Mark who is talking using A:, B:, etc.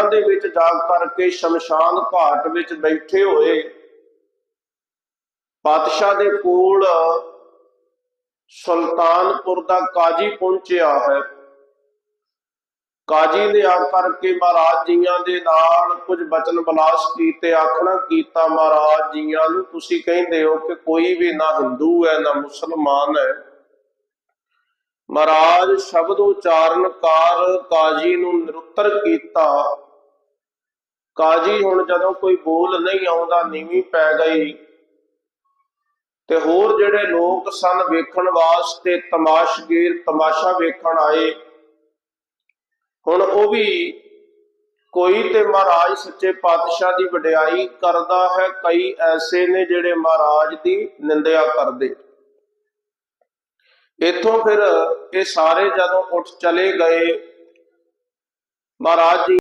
A: ਪਿੰਡਾਂ ਦੇ ਵਿੱਚ ਜਾ ਕਰਕੇ ਸ਼ਮਸ਼ਾਨ ਘਾਟ ਵਿੱਚ ਬੈਠੇ ਹੋਏ ਪਾਤਸ਼ਾਹ ਦੇ ਕੋਲ ਸੁਲਤਾਨਪੁਰ ਦਾ ਕਾਜੀ ਪਹੁੰਚਿਆ ਹੈ। ਕਾਜੀ ਨੇ ਆ ਕਰਕੇ ਮਹਾਰਾਜ ਜੀਆਂ ਦੇ ਨਾਲ ਕੁਝ ਬਚਨ ਬਲਾਸ ਕੀਤੇ, ਆਖਣਾ ਕੀਤਾ, ਮਹਾਰਾਜ ਜੀਆਂ ਨੂੰ ਤੁਸੀਂ ਕਹਿੰਦੇ ਹੋ ਕਿ ਕੋਈ ਵੀ ਨਾ ਹਿੰਦੂ ਹੈ, ਨਾ ਮੁਸਲਮਾਨ ਹੈ। ਮਹਾਰਾਜ ਸ਼ਬਦ ਉਚਾਰਨ ਕਰ ਕਾਜੀ ਨੂੰ ਨਿਰੁੱਤਰ ਕੀਤਾ। ਕਾਜੀ, ਹੁਣ ਜਦੋਂ ਕੋਈ ਬੋਲ ਨਹੀਂ ਆਉਂਦਾ, ਨੀਵੀਂ ਪੈ ਗਈ। ਤੇ ਹੋਰ ਜਿਹੜੇ ਲੋਕ ਸਨ ਵੇਖਣ ਵਾਸਤੇ ਤਮਾਸ਼ਗੀਰ, ਤਮਾਸ਼ਾ ਵੇਖਣ ਆਏ। ਹੁਣ ਉਹ ਵੀ ਕੋਈ ਤੇ ਮਹਾਰਾਜ ਸੱਚੇ ਪਾਤਸ਼ਾਹ ਦੀ ਵਡਿਆਈ ਕਰਦਾ ਹੈ, ਕਈ ਐਸੇ ਨੇ ਜਿਹੜੇ ਮਹਾਰਾਜ ਦੀ ਨਿੰਦਿਆ ਕਰਦੇ। ਇਥੋਂ ਫਿਰ ਇਹ ਸਾਰੇ ਜਦੋਂ ਉੱਠ ਚਲੇ ਗਏ, ਮਹਾਰਾਜ ਜੀ